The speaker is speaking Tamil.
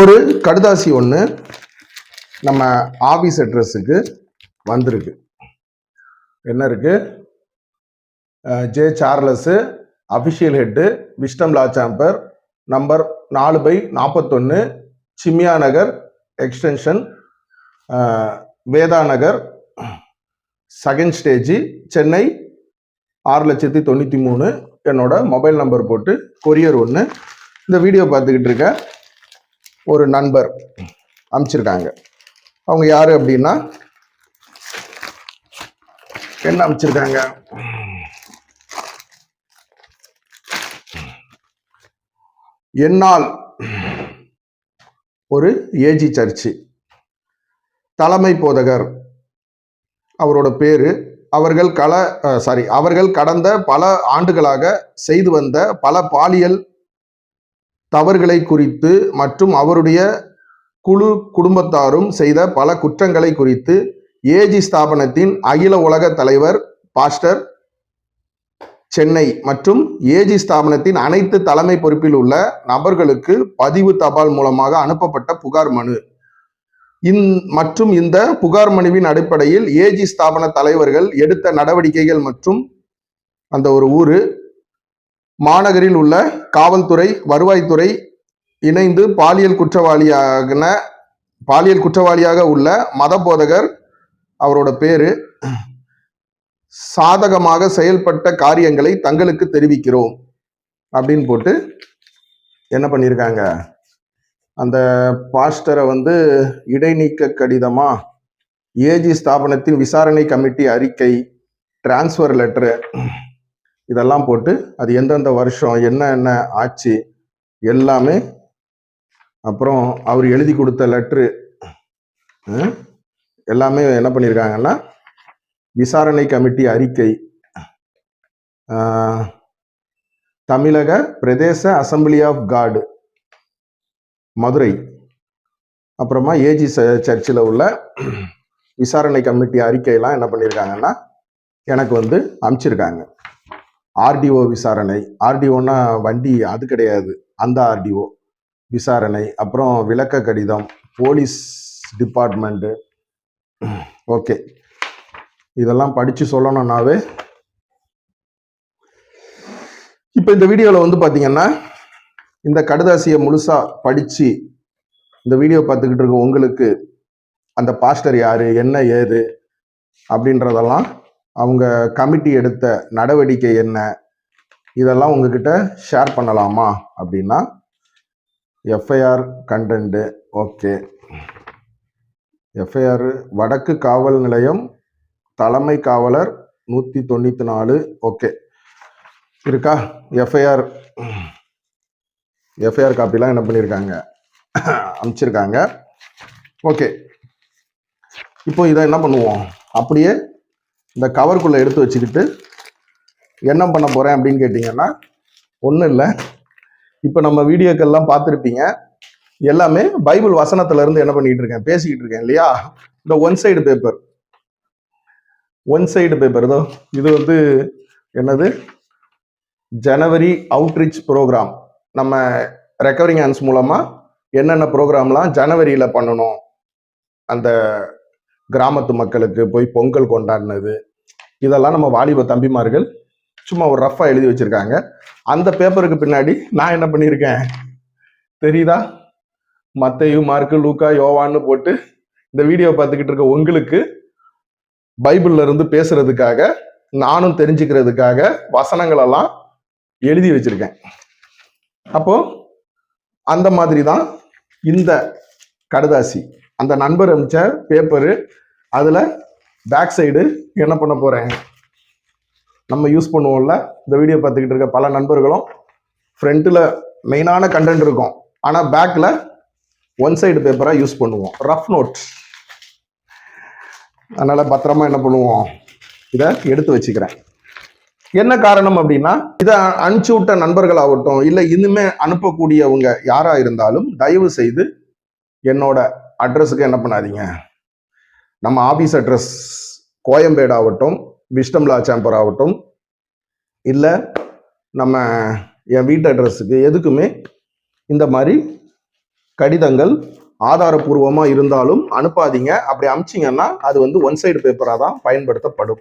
ஒரு கடுதாசி ஒன்று நம்ம ஆஃபீஸ் அட்ரஸுக்கு வந்திருக்கு. என்ன இருக்கு? J Charles official head wisdom law chamber number நாலு பை நாற்பத்தொன்று சிம்யா Nagar extension Vedanagar Veda Nagar second stage Chennai ஆறு லட்சத்தி தொண்ணூற்றி மூணு. என்னோட மொபைல் நம்பர் போட்டு கொரியர் ஒன்று இந்த வீடியோ பார்த்துக்கிட்டு இருக்கேன் ஒரு நண்பர் அமைச்சிருக்காங்க. அவங்க யார் அப்படின்னா என்ன அனுப்பிச்சிருக்காங்க என்னால் ஒரு ஏஜி சர்ச்சு. தலைமை போதகர் அவரோட பேரு அவர்கள் கல சாரி அவர்கள் கடந்த பல ஆண்டுகளாக செய்து வந்த பல பாலியல் தவறுகளை குறித்து மற்றும் அவருடைய குழு குடும்பத்தாரும் செய்த பல குற்றங்களை குறித்து ஏஜி ஸ்தாபனத்தின் அகில உலக தலைவர் பாஸ்டர் சென்னை மற்றும் ஏஜி ஸ்தாபனத்தின் அனைத்து தலைமை பொறுப்பில் உள்ள நபர்களுக்கு பதிவு தபால் மூலமாக அனுப்பப்பட்ட புகார் மனு. இந் மற்றும் இந்த புகார் மனுவின் அடிப்படையில் ஏஜி ஸ்தாபன தலைவர்கள் எடுத்த நடவடிக்கைகள் மற்றும் அந்த ஒரு ஊரு மாநகரில் உள்ள காவல்துறை வருவாய்த்துறை இணைந்து பாலியல் குற்றவாளியான பாலியல் குற்றவாளியாக உள்ள மத போதகர் அவரோட பேரு சாதகமாக செயல்பட்ட காரியங்களை தங்களுக்கு தெரிவிக்கிறோம் அப்படின்னு போட்டு என்ன பண்ணியிருக்காங்க அந்த பாஸ்டரை வந்து இடைநீக்க கடிதமா ஏஜி ஸ்தாபனத்தின் விசாரணை கமிட்டி அறிக்கை டிரான்ஸ்ஃபர் லெட்டரு இதெல்லாம் போட்டு அது எந்தெந்த வருஷம் என்ன என்ன ஆச்சு எல்லாமே அப்புறம் அவர் எழுதி கொடுத்த லெட்ரு எல்லாமே என்ன பண்ணியிருக்காங்கன்னா விசாரணை கமிட்டி அறிக்கை தமிழக பிரதேச அசம்பிளி ஆஃப் காடு மதுரை அப்புறமா ஏஜி சர்ச்சில் உள்ள விசாரணை கமிட்டி அறிக்கையெல்லாம் என்ன பண்ணியிருக்காங்கன்னா எனக்கு வந்து அனுப்பிச்சிருக்காங்க ஆர்டிஓ விசாரணை. ஆர்டிஓன்னா வண்டி அது கிடையாது. அந்த ஆர்டிஓ விசாரணை. அப்புறம் விளக்க கடிதம் போலீஸ் டிபார்ட்மெண்ட்டு ஓகே. இதெல்லாம் படித்து சொல்லணும்னாவே. இப்போ இந்த வீடியோவில் வந்து பார்த்தீங்கன்னா இந்த கடுதாசியை முழுசாக படித்து இந்த வீடியோ பார்த்துக்கிட்டு இருக்க உங்களுக்கு அந்த பாஸ்டர் யார் என்ன ஏது அப்படின்றதெல்லாம் அவங்க கமிட்டி எடுத்த நடவடிக்கை என்ன? இதெல்லாம் உங்ககிட்ட ஷேர் பண்ணலாமா? அப்படின்னா எஃப்ஐஆர் கண்டென்ட்டு ஓகே எஃப்ஐஆர் வடக்கு காவல் நிலையம் தலைமை காவலர் நூற்றி தொண்ணூற்றி நாலு ஓகே இருக்கா? எஃப்ஐஆர் எஃப்ஐஆர் காப்பிலாம் என்ன பண்ணியிருக்காங்க அனுப்பிச்சிருக்காங்க. ஓகே இப்போ இதை என்ன பண்ணுவோம்? அப்படியே இந்த கவருக்குள்ளே எடுத்து வச்சுக்கிட்டு என்ன பண்ண போகிறேன் அப்படின்னு கேட்டிங்கன்னா ஒன்றும் இல்லை. இப்போ நம்ம வீடியோக்கள்லாம் பார்த்துருப்பீங்க. எல்லாமே பைபிள் வசனத்துலேருந்து என்ன பண்ணிகிட்டு இருக்கேன்? பேசிக்கிட்டு இருக்கேன் இல்லையா? இந்த one side paper one side paper இதோ இது வந்து என்னது? ஜனவரி அவுட்ரீச் ப்ரோக்ராம் நம்ம ரெக்கவரிங் ஹேண்ட்ஸ் மூலமாக என்னென்ன ப்ரோக்ராம்லாம் ஜனவரியில் பண்ணணும்? அந்த கிராமத்து மக்களுக்கு போய் பொங்கல் கொண்டாடினது. இதெல்லாம் நம்ம வாலிப தம்பிமார்கள் சும்மா ஒரு ரஃபாக எழுதி வச்சுருக்காங்க. அந்த பேப்பருக்கு பின்னாடி நான் என்ன பண்ணியிருக்கேன்? தெரியுதா? மத்தையும் மார்க்கு லூக்கா யோவான்னு போட்டு இந்த வீடியோ பார்த்துக்கிட்டு இருக்க உங்களுக்கு பைபிள்ல இருந்து பேசுறதுக்காக நானும் தெரிஞ்சுக்கிறதுக்காக வசனங்களெல்லாம் எழுதி வச்சிருக்கேன். அப்போ அந்த மாதிரி தான் இந்த கடுதாசி. அந்த நண்பர் அமிச்ச பேப்பரு அதில் பேக் சைடு என்ன பண்ண போகிறேன் நம்ம யூஸ் பண்ணுவோம்ல இந்த வீடியோ பார்த்துக்கிட்டு இருக்க பல நண்பர்களும் ஃப்ரண்ட்டில் மெயினான கண்டென்ட் இருக்கும். ஆனால் பேக்கில் ஒன் சைடு பேப்பராக யூஸ் பண்ணுவோம். ரஃப் நோட் அதனால் பத்திரமா என்ன பண்ணுவோம்? இதை எடுத்து வச்சுக்கிறேன். என்ன காரணம் அப்படின்னா இதை அனுப்பிச்சு விட்ட நண்பர்கள் ஆகட்டும் இல்லை இனிமே அனுப்பக்கூடியவங்க யாராக இருந்தாலும் தயவு செய்து என்னோட அட்ரஸுக்கு என்ன பண்ணாதீங்க? நம்ம ஆஃபீஸ் அட்ரஸ் கோயம்பேடு ஆகட்டும் விஷ்டம்லா சேம்பர் ஆகட்டும் இல்லை நம்ம என் வீட்டு அட்ரஸுக்கு எதுக்குமே இந்த மாதிரி கடிதங்கள் ஆதாரபூர்வமாக இருந்தாலும் அனுப்பாதீங்க. அப்படி அமிச்சிங்கன்னா அது வந்து ஒன் சைடு பேப்பராக தான் பயன்படுத்தப்படும்.